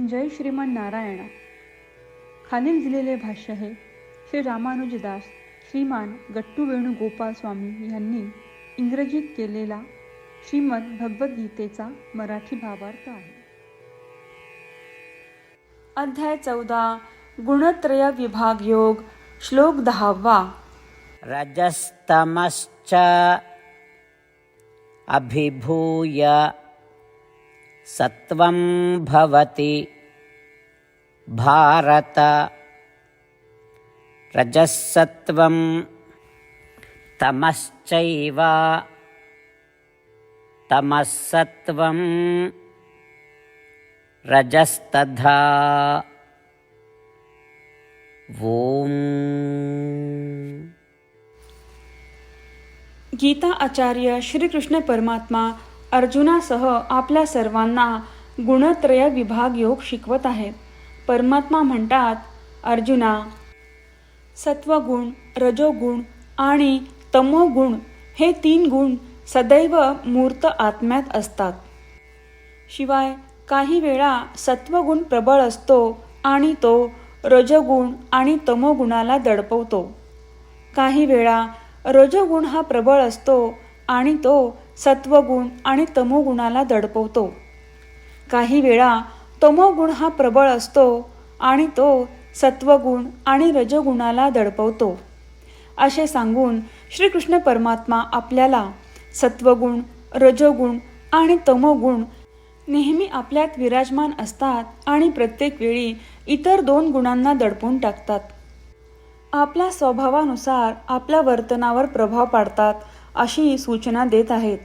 जय श्रीमान नारायणा. खालील दिलेले भाष्य हे श्री रामानुजदास श्रीमान गट्टू वेणुगोपाल स्वामी यांनी इंग्रजीत केलेला श्रीमद भगवद्गीतेचा मराठी भावार्थ आहे. अध्याय चौदा गुणत्रय विभाग योग श्लोक दहावा. रजस्तमश्च अभिभूय सत्वं भवति। भारत। रजःसत्त्वं तमश्चैव। तमःसत्त्वं रजस्तथा। ॐ। गीता आचार्य श्रीकृष्ण परमात्मा अर्जुनासह आपल्या सर्वांना गुणत्रय विभाग योग शिकवत आहेत परमात्मा म्हणतात अर्जुना सत्वगुण रजोगुण आणि तमोगुण हे तीन गुण सदैव मूर्त आत्म्यात असतात. शिवाय काही वेळा सत्वगुण प्रबळ असतो आणि तो रजोगुण आणि तमोगुणाला दडपवतो. काही वेळा रजोगुण हा प्रबळ असतो आणि तो सत्वगुण आणि तमोगुणाला दडपवतो. काही वेळा तमोगुण हा प्रबळ असतो आणि तो सत्वगुण आणि रजोगुणाला दडपवतो. असे सांगून श्रीकृष्ण परमात्मा आपल्याला सत्वगुण रजोगुण आणि तमोगुण नेहमी आपल्यात विराजमान असतात आणि प्रत्येक वेळी इतर दोन गुणांना दडपून टाकतात. आपल्या स्वभावानुसार आपल्या वर्तनावर प्रभाव पाडतात अशी सूचना देत आहेत.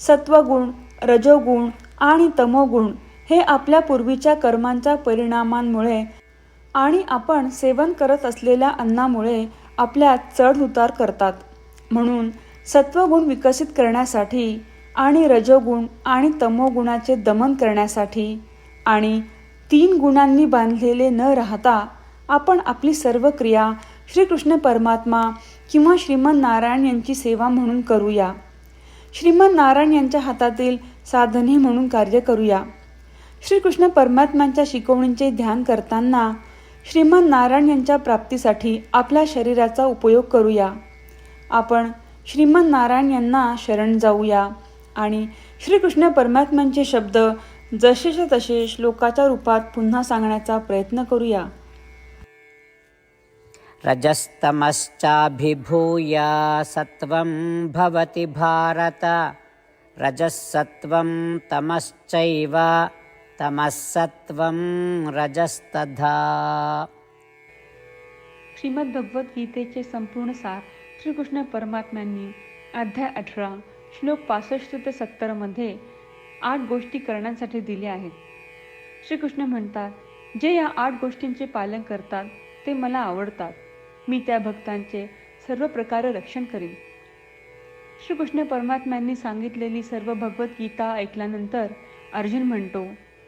सत्वगुण रजोगुण आणि तमोगुण हे आपल्या पूर्वीच्या कर्मांच्या परिणामांमुळे आणि आपण सेवन करत असलेल्या अन्नामुळे आपल्यात चढ उतार करतात. म्हणून सत्वगुण विकसित करण्यासाठी आणि रजोगुण आणि तमोगुणाचे दमन करण्यासाठी आणि तीन गुणांनी बांधलेले न राहता आपण आपली सर्व क्रिया श्रीकृष्ण परमात्मा किंवा श्रीमन नारायण यांची सेवा म्हणून करूया. श्रीमन नारायण यांच्या हातातील साधने म्हणून कार्य करूया. श्रीकृष्ण परमात्म्यांच्या शिकवणींचे ध्यान करताना श्रीमान नारायण यांच्या प्राप्तीसाठी आपल्या शरीराचा उपयोग करूया. आपण श्रीमान नारायण यांना शरण जाऊया आणि श्रीकृष्ण परमात्म्यांचे शब्द जसेच्या तसे श्लोकाच्या रूपात पुन्हा सांगण्याचा प्रयत्न करूया. रजस्तमश्चाभिभूय सत्वं भवति भारत. रजःसत्त्वं तमश्चैव तमःसत्त्वं रजस्तथा। श्रीमद भगवद्गीतेचे संपूर्ण सार श्रीकृष्ण परमात्म्यांनी अध्याय अठरा श्लोक पासष्ट ते सत्तरमध्ये आठ गोष्टी करण्यासाठी दिल्या आहेत. श्रीकृष्ण म्हणतात जे या आठ गोष्टींचे पालन करतात ते मला आवडतात. मी त्या भक्तांचे सर्व प्रकारे रक्षण करीन. श्रीकृष्ण परमात्म्यांनी सांगितलेली सर्व भगवद्गीता ऐकल्यानंतर अर्जुन म्हणतो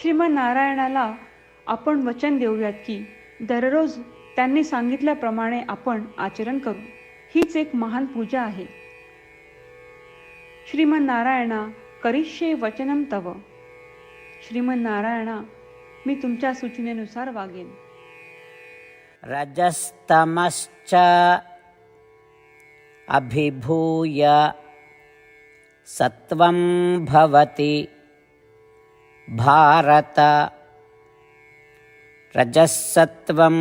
श्रीमन्नारायणाला आपण वचन देऊयात की दररोज त्यांनी सांगितल्याप्रमाणे आपण आचरण करू. हीच एक महान पूजा आहे. श्रीमन्नारायणा करिष्ये वचनम तव. श्रीमन्नारायणा मी तुमच्या सूचनेनुसार वागेन. रजस्तमश्च अभिभूय सत्वं भवति। भारत रजःसत्वं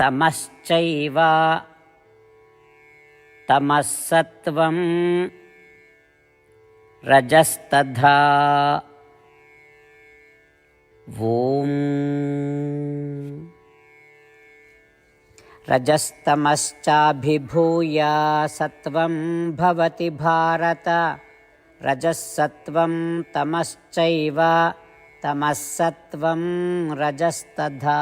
तमश्चैव तमःसत्वं रजस्तथा ॐ रजस्तमश्चाभिभूय सत्वं भवति भारत रजःसत्त्वं तमश्चैव तमः सत्त्वं रजस्तथा।